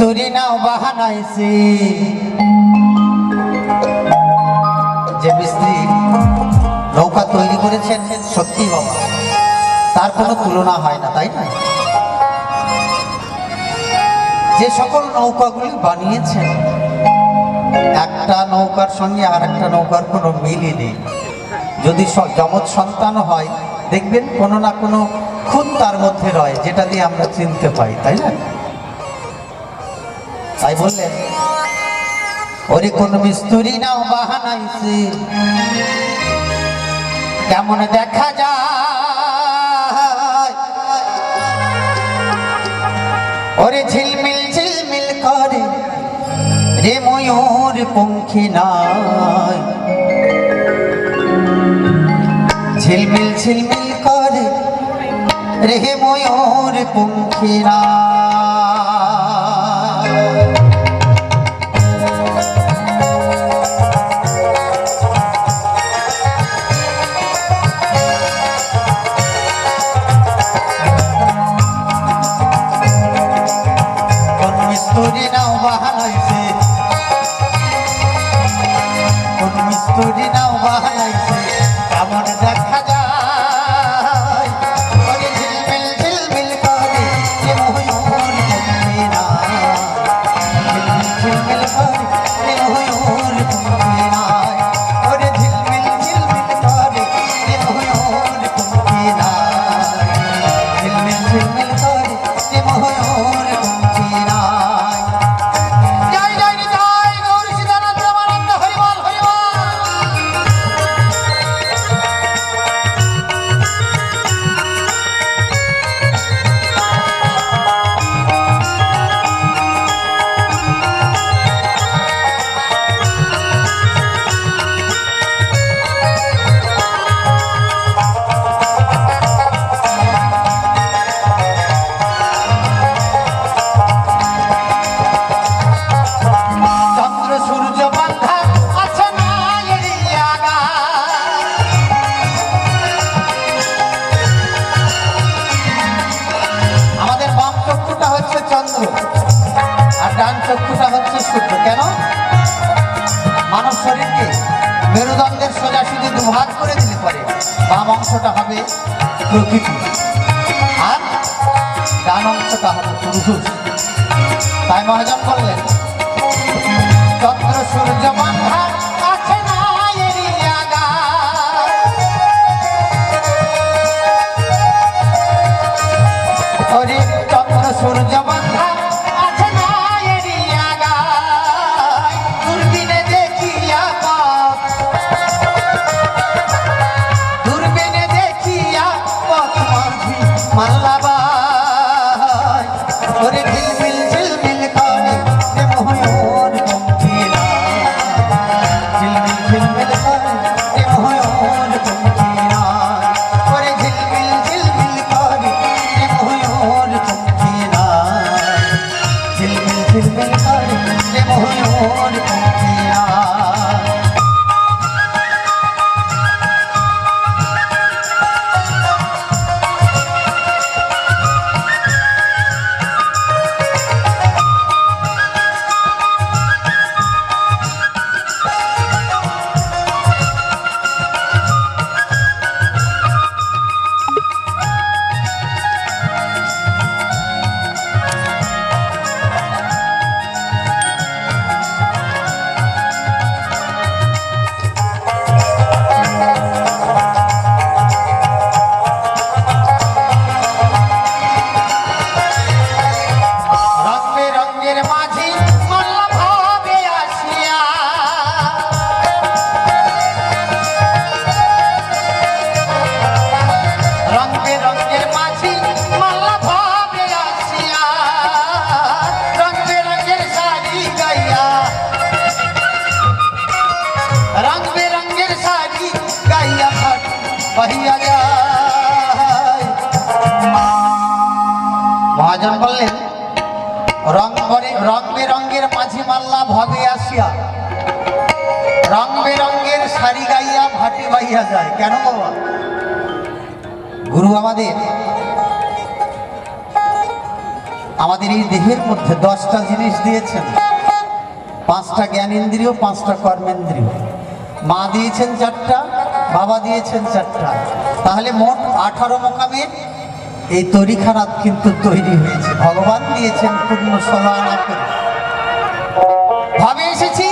মিস্তুরি নাও বাহানাইছি যে মিস্ত্রি নৌকা তৈরি করেছেন, সত্যি বাবা, তার কোনো তুলনা হয় না, তাই না? যে সকল নৌকাগুলি বানিয়েছেন, একটা নৌকার সঙ্গে আর একটা নৌকার কোনো মিলই নেই। যদি যমজ সন্তান হয়, দেখবেন কোনো না কোনো খুন তার মধ্যে রয়, যেটা দিয়ে আমরা চিনতে পাই, তাই না? তাই বললেন ওরে কোন মিস্তুরি নাও বাহানাইছে কেমন দেখা যায়? ওরে ঝিলমিল ঝিলমিল করে রে ময়ূর পঙ্খী নাই। ঝিলমিল ঝিলমিল করে রে ময়ূর পঙ্খী নাই। মিস্তুরি নাও বাহানাইছে। কেমন দেখা চন্দ্র আর ডান চক্ষুটা হচ্ছে সূর্য কেন? মানব শরীরকে মেরুদণ্ডের সোজা শুধু দুভাগ করে দিলে পরে। বাম অংশটা হবে প্রকৃতি। আর ডান অংশটা হবে পুরুষ। তাই মহাজন বললেন, চন্দ্র সূর্য মহাজন বললেন, রং করে রং বেরঙ্গের মাঝি মাল্লা ভবে আসিয়া, রং বেরঙ্গের শাড়ি গাইয়া ভাটি বাইয়া যায়। কেন বাবা গুরু আমাদের আমাদের এই দেহের মধ্যে দশটা জিনিস দিয়েছেন। পাঁচটা জ্ঞানেন্দ্রিয়, পাঁচটা কর্মেন্দ্রিয়। মা দিয়েছেন চারটা, বাবা দিয়েছেন চারটা। তাহলে মোট আঠারো মোকামের এই তরিখানা কিন্তু তৈরি হয়েছে। ভগবান দিয়েছেন পূর্ণ করে ভাবে এসেছি?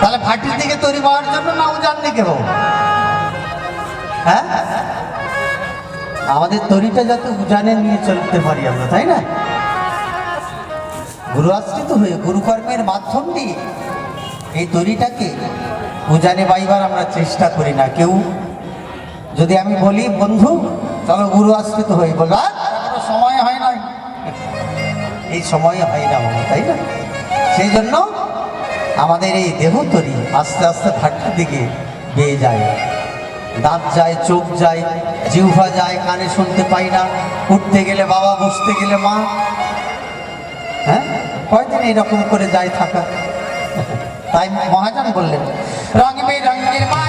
তাহলে ভাটির দিকে তৈরি হওয়ার জন্য না উজান দিকে হব হ্যাঁ? আমাদের তরিটা যাতে উজানে নিয়ে চলতে পারি আমরা, তাই না? গুরু আশ্রিত হয়ে, গুরুকর্মের মাধ্যম দিয়ে এই তরিটাকে উজানে বাইবার আমরা চেষ্টা করি না। কেউ যদি আমি বলি বন্ধু চলো গুরু আশ্রিত "আহ, এখনও সময় হয় না। এই সময় হয় না তাই না? সেই জন্য আমাদের এই দেহ তরি আস্তে আস্তে ভাট্টার দিকে বেয়ে যায়। দাঁত যায় চোখ যায় জিহ্বা যায় কানে শুনতে পাই না। উঠতে গেলে বাবা বসতে গেলে মা। হ্যাঁ? কয়দিন এইরকম করে যায় থাকা? তাই মহাজন বললেন রং বেরঙের মাঝি